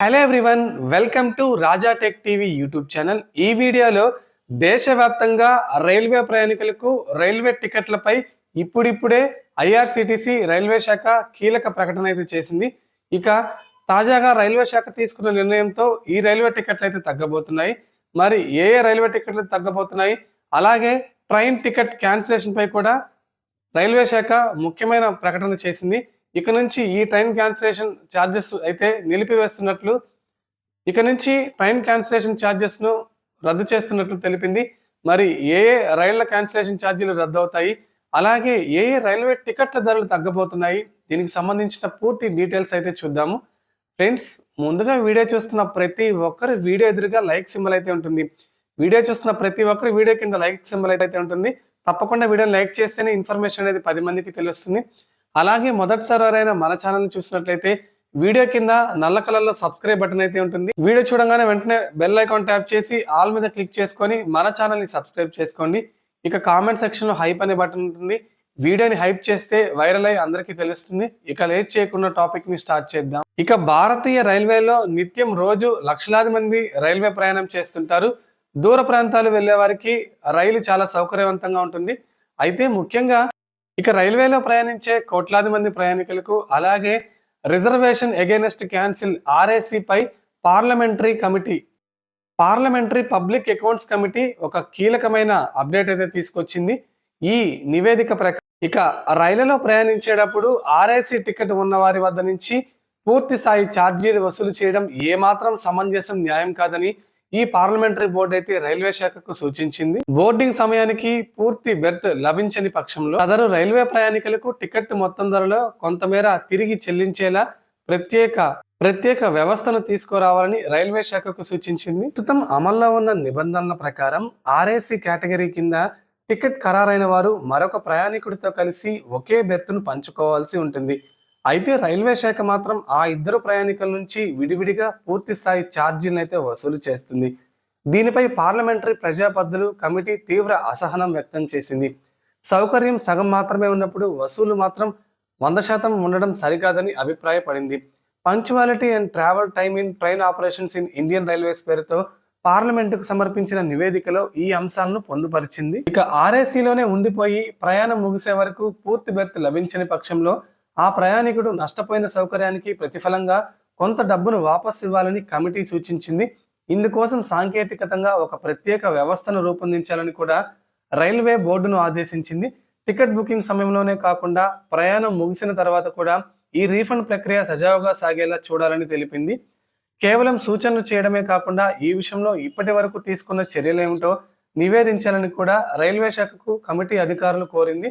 Hello everyone welcome to Raja tech TV YouTube channel ఈ వీడియోలో దేశవ్యాప్తంగా రైల్వే ప్రయాణికులకు రైల్వే టికెట్లపై ఇప్పుడిప్పుడే ఐఆర్సిటిసి రైల్వే శాఖ కీలక ప్రకటన అయితే చేసింది. ఇక తాజాగా రైల్వే శాఖ తీసుకున్న నిర్ణయంతో ఈ రైల్వే టికెట్లు అయితే తగ్గబోతున్నాయి. మరి ఏ ఏ రైల్వే టికెట్లు తగ్గబోతున్నాయి? అలాగే ట్రైన్ టికెట్ క్యాన్సిలేషన్పై కూడా రైల్వే శాఖ ముఖ్యమైన ప్రకటన చేసింది. ఇక నుంచి ఈ ట్రైన్ క్యాన్సిలేషన్ ఛార్జెస్ అయితే నిలిపివేస్తున్నట్లు ఇక నుంచి ట్రైన్ క్యాన్సిలేషన్ ఛార్జెస్ను రద్దు చేస్తున్నట్లు తెలిపింది. మరి ఏ ఏ రైళ్ళ క్యాన్సిలేషన్ ఛార్జీలు రద్దు అవుతాయి అలాగే ఏ ఏ రైల్వే టికెట్ల ధరలు తగ్గబోతున్నాయి? దీనికి సంబంధించిన పూర్తి డీటెయిల్స్ అయితే చూద్దాము. ఫ్రెండ్స్ ముందుగా వీడియో చూస్తున్న ప్రతి ఒక్కరి వీడియో ఎదురుగా లైక్ సింబల్ అయితే ఉంటుంది. వీడియో చూస్తున్న ప్రతి ఒక్కరు వీడియో కింద లైక్ సింబల్ అయితే ఉంటుంది. తప్పకుండా వీడియోని లైక్ చేస్తేనే ఇన్ఫర్మేషన్ అనేది పది మందికి తెలుస్తుంది. అలాగే మొదటిసారైన మన ఛానల్ చూసినట్లయితే వీడియో కింద నల్ల కలర్లో సబ్స్క్రైబ్ బటన్ అయితే ఉంటుంది. వీడియో చూడగానే వెంటనే బెల్ ఐకాన్ ట్యాప్ చేసి ఆల్ మీద క్లిక్ చేసుకొని మన ఛానల్ని సబ్స్క్రైబ్ చేసుకోండి. ఇక కామెంట్ సెక్షన్లో హైప్ అనే బటన్ ఉంటుంది. వీడియోని హైప్ చేస్తే వైరల్ అయి అందరికీ తెలుస్తుంది. ఇక లేట్ చేయకుండా టాపిక్ని స్టార్ట్ చేద్దాం. ఇక భారతీయ రైల్వేలో నిత్యం రోజు లక్షలాది మంది రైల్వే ప్రయాణం చేస్తుంటారు. దూర ప్రాంతాలు వెళ్ళే వారికి రైలు చాలా సౌకర్యవంతంగా ఉంటుంది. అయితే ముఖ్యంగా ఇక రైల్వేలో ప్రయాణించే కోట్లాది మంది ప్రయాణికులకు అలాగే reservation against cancel ఆర్ఏసీపై parliamentary committee parliamentary public accounts committee ఒక కీలకమైన అప్డేట్ అయితే తీసుకొచ్చింది. ఈ నివేదిక ప్రకారం ఇక రైలులో ప్రయాణించేటప్పుడు ఆర్ఏసీ టికెట్ ఉన్న వారి వద్ద నుంచి పూర్తి స్థాయి ఛార్జీలు వసూలు చేయడం ఏమాత్రం సమంజసం న్యాయం కాదని ఈ పార్లమెంటరీ బోర్డు అయితే రైల్వే శాఖకు సూచించింది. బోర్డింగ్ సమయానికి పూర్తి బెర్త్ లభించని పక్షంలో అదరు రైల్వే ప్రయాణికులకు టికెట్ మొత్తం ధరలో కొంతమేర తిరిగి చెల్లించేలా ప్రత్యేక ప్రత్యేక వ్యవస్థను తీసుకురావాలని రైల్వే శాఖకు సూచించింది. ప్రస్తుతం అమల్లో ఉన్న నిబంధనల ప్రకారం ఆర్ఏసీ కేటగిరీ కింద టికెట్ ఖరారైన వారు మరొక ప్రయాణికుడితో కలిసి ఒకే బెర్త్ను పంచుకోవాల్సి ఉంటుంది. అయితే రైల్వే శాఖ మాత్రం ఆ ఇద్దరు ప్రయాణికుల నుంచి విడివిడిగా పూర్తి స్థాయి ఛార్జీలను అయితే వసూలు చేస్తుంది. దీనిపై పార్లమెంటరీ ప్రజాపద్ధులు కమిటీ తీవ్ర అసహనం వ్యక్తం చేసింది. సౌకర్యం సగం మాత్రమే ఉన్నప్పుడు వసూలు మాత్రం వంద శాతం ఉండడం సరికాదని అభిప్రాయపడింది. Punctuality and travel time in train operations in Indian railways పేరుతో పార్లమెంటుకు సమర్పించిన నివేదికలో ఈ అంశాలను పొందుపరిచింది. ఇక ఆర్ఏసీలోనే ఉండిపోయి ప్రయాణం ముగిసే వరకు పూర్తి బెర్త్ లభించని పక్షంలో ఆ ప్రయాణికుడు నష్టపోయిన సౌకర్యానికి ప్రతిఫలంగా కొంత డబ్బును వాపస్ ఇవ్వాలని కమిటీ సూచించింది. ఇందుకోసం సాంకేతికతంగా ఒక ప్రత్యేక వ్యవస్థను రూపొందించాలని కూడా రైల్వే బోర్డును ఆదేశించింది. టికెట్ బుకింగ్ సమయంలోనే కాకుండా ప్రయాణం ముగిసిన తర్వాత కూడా ఈ రీఫండ్ ప్రక్రియ సజావుగా సాగేలా చూడాలని తెలిపింది. కేవలం సూచనలు చేయడమే కాకుండా ఈ విషయంలో ఇప్పటి వరకు తీసుకున్న చర్యలేమిటో నివేదించాలని కూడా రైల్వే శాఖకు కమిటీ అధికారులు కోరింది.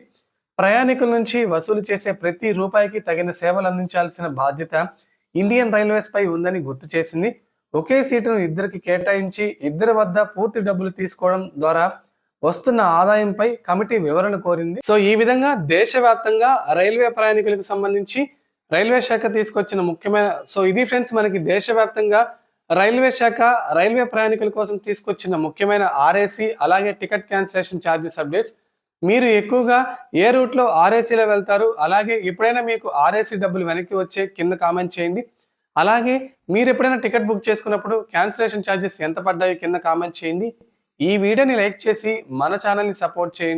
ప్రయాణికుల నుంచి వసూలు చేసే ప్రతి రూపాయికి తగిన సేవలు అందించాల్సిన బాధ్యత ఇండియన్ రైల్వేస్ పై ఉందని గుర్తు చేసింది. ఒకే సీటును ఇద్దరికి కేటాయించి ఇద్దరి వద్ద పూర్తి డబ్బులు తీసుకోవడం ద్వారా వస్తున్న ఆదాయంపై కమిటీ వివరణ కోరింది. సో ఈ విధంగా దేశవ్యాప్తంగా రైల్వే ప్రయాణికులకు సంబంధించి రైల్వే శాఖ తీసుకొచ్చిన ముఖ్యమైన సో ఇది ఫ్రెండ్స్ మనకి దేశవ్యాప్తంగా రైల్వే శాఖ రైల్వే ప్రయాణికుల కోసం తీసుకొచ్చిన ముఖ్యమైన ఆర్ఏసీ అలాగే టికెట్ క్యాన్సిలేషన్ ఛార్జెస్ అప్డేట్స్. మీరు ఎక్కువగా ఏ రూట్లో ఆర్ఏసీలో వెళ్తారు? అలాగే ఎప్పుడైనా మీకు ఆర్ఏసీ డబ్బులు వెనక్కి వచ్చే కింద కామెంట్ చేయండి. అలాగే మీరు ఎప్పుడైనా టికెట్ బుక్ చేసుకున్నప్పుడు క్యాన్సిలేషన్ ఛార్జెస్ ఎంత పడ్డాయో కింద కామెంట్ చేయండి. ఈ వీడియోని లైక్ చేసి మన ఛానల్ని సపోర్ట్ చేయండి.